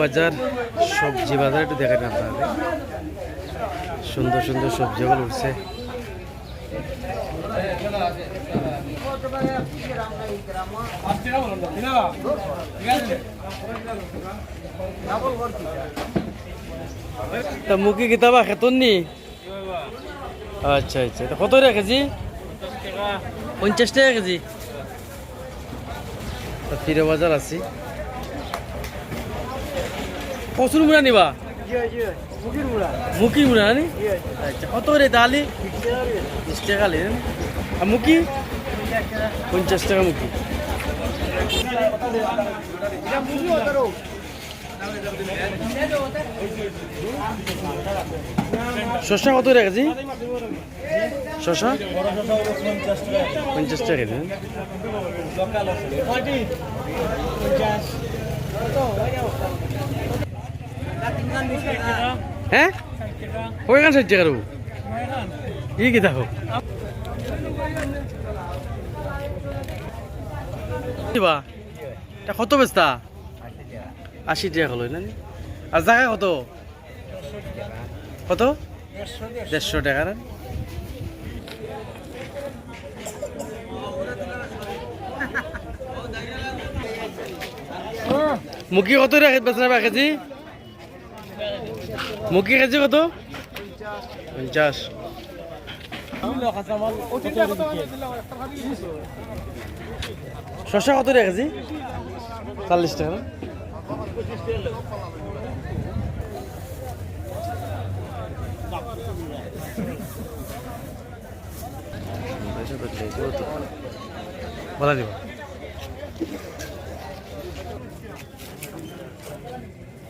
বাজার সবজি বাজার একটু দেখেন আপনাদের। সুন্দর সুন্দর সবজি সবজিগুলো উঠছে। তা মুখি কিতাবা খেতন নি? আচ্ছা আচ্ছা। কত রে কেজি? পঞ্চাশ টাকা কেজি। ফিরে বাজার আছি। কচুর মুড়া নিবা? মুখি মুড়া। নি আচ্ছা। কত রে তাহলে বিশ টাকা নেন আর মুকি পঞ্চাশ টাকা মুখি শসা কত রে কেজি? শসা? পঞ্চাশ টাকা কেজি হ্যাঁ? ওই গান করব ই কি দেখো? এটা কত বেচতা? আশি টাকা হলো না আর জায়গা কত? কত? দেড়শো টাকা না মুখি কত রেখে বেচনা কেজি? মুখি কেজি কত? পঞ্চাশ। শশা কত রে কেজি? চল্লিশ টাকা না? বলা দিব।